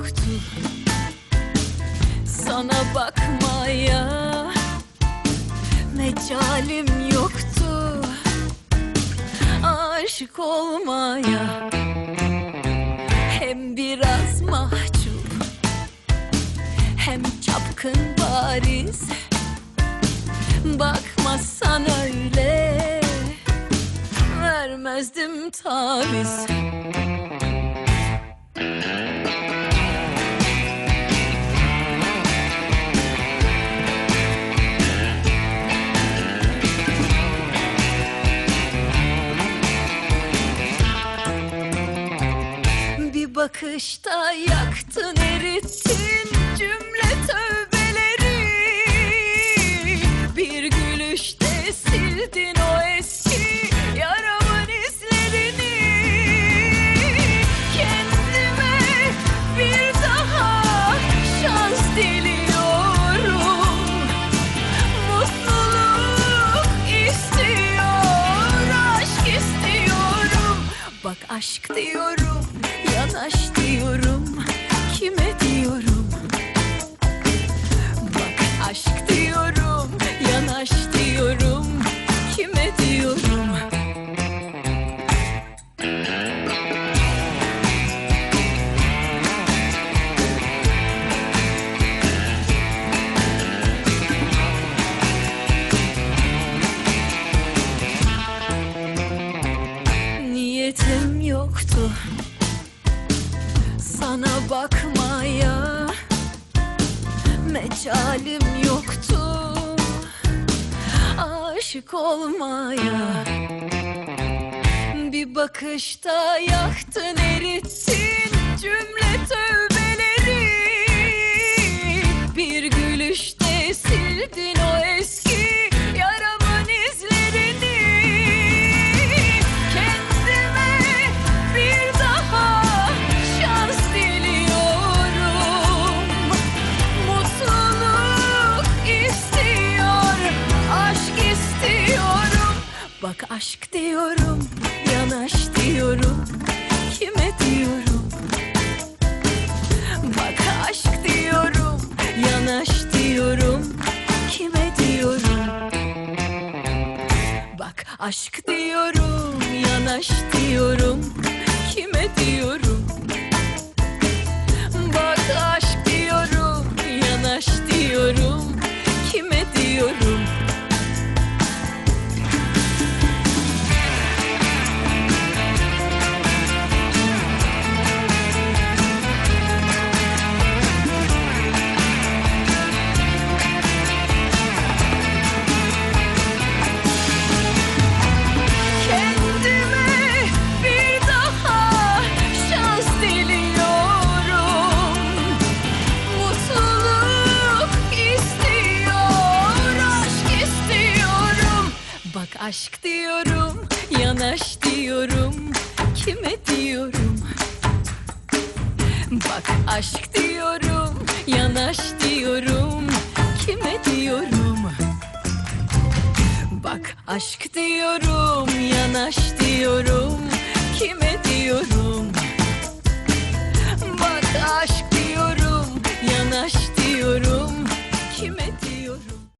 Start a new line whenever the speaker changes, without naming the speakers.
yoktu Sana bakmaya Mecalim yoktu. Aşık olmaya Hem biraz mahcup Hem çapkın bariz. Bakmazsan öyle Vermezdim taviz bakışta yaktın erittin cümle tövbeleri aşk diyorum, yanaş diyorum Kime diyorum? Sana bakmaya Mecalim yoktu. Aşık olmaya Bir bakışta yaktın erittin cümle tövbeleri aşk diyorum, yanaş diyorum Kime diyorum? Bak aşk diyorum, yanaş diyorum Kime diyorum? Bak aşk diyorum, yanaş diyorum Kime diyorum? Aşk diyorum, yanaş diyorum Kime diyorum? Bak aşk diyorum, yanaş diyorum Kime diyorum? Bak aşk diyorum, yanaş diyorum Kime diyorum?